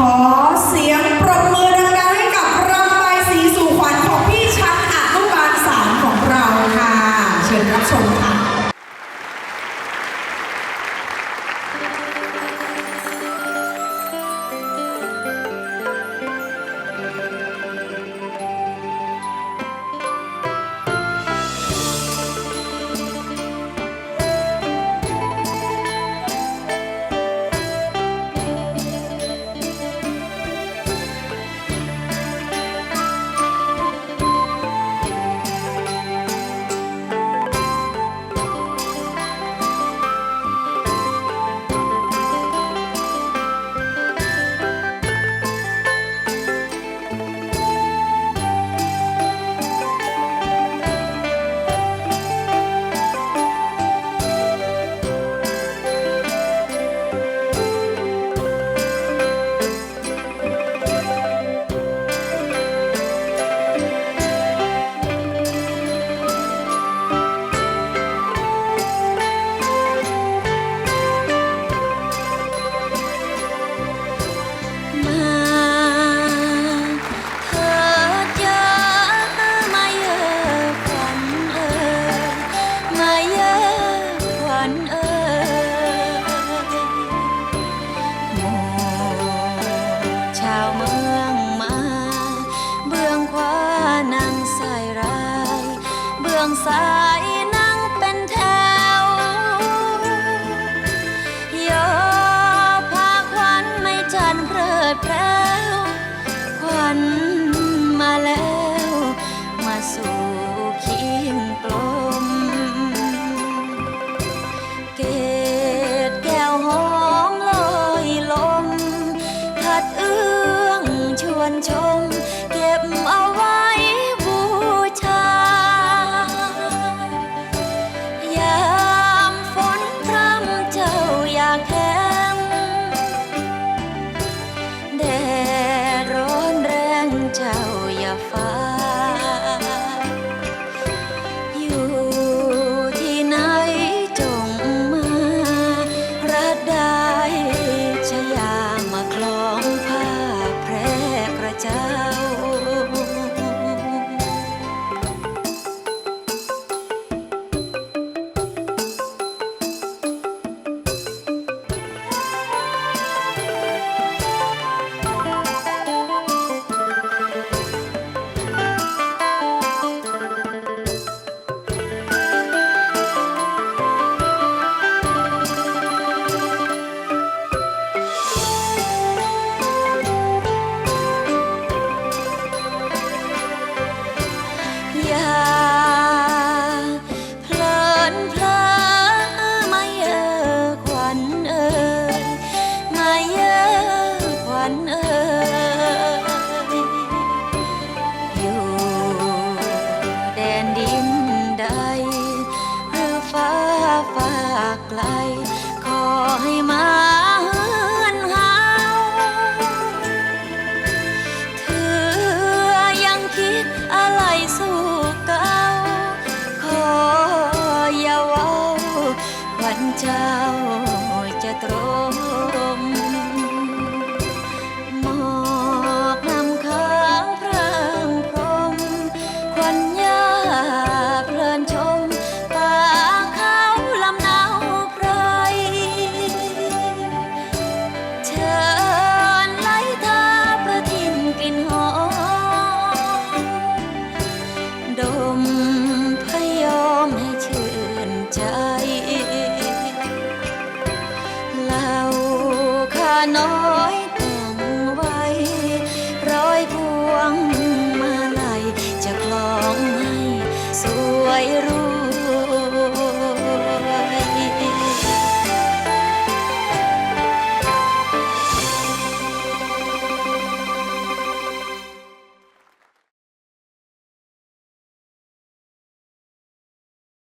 ขอางสายนั่งเป็นแถวยอพาควันไม่จันเพลิดเพลวควันมาแล้ว มาสู่เคีงกลม เกตแก้วหอมลอยลม ทัดเอื้องชวนชม 发 ไกล ขอให้มาเฮือนเฮาเธอยังคิดอะไรสู่เก่าขออย่าว้าวันเจ้า น้อยแต่งไว้ ร้อยพวงมาลัยจะคล้องให้สวยรู้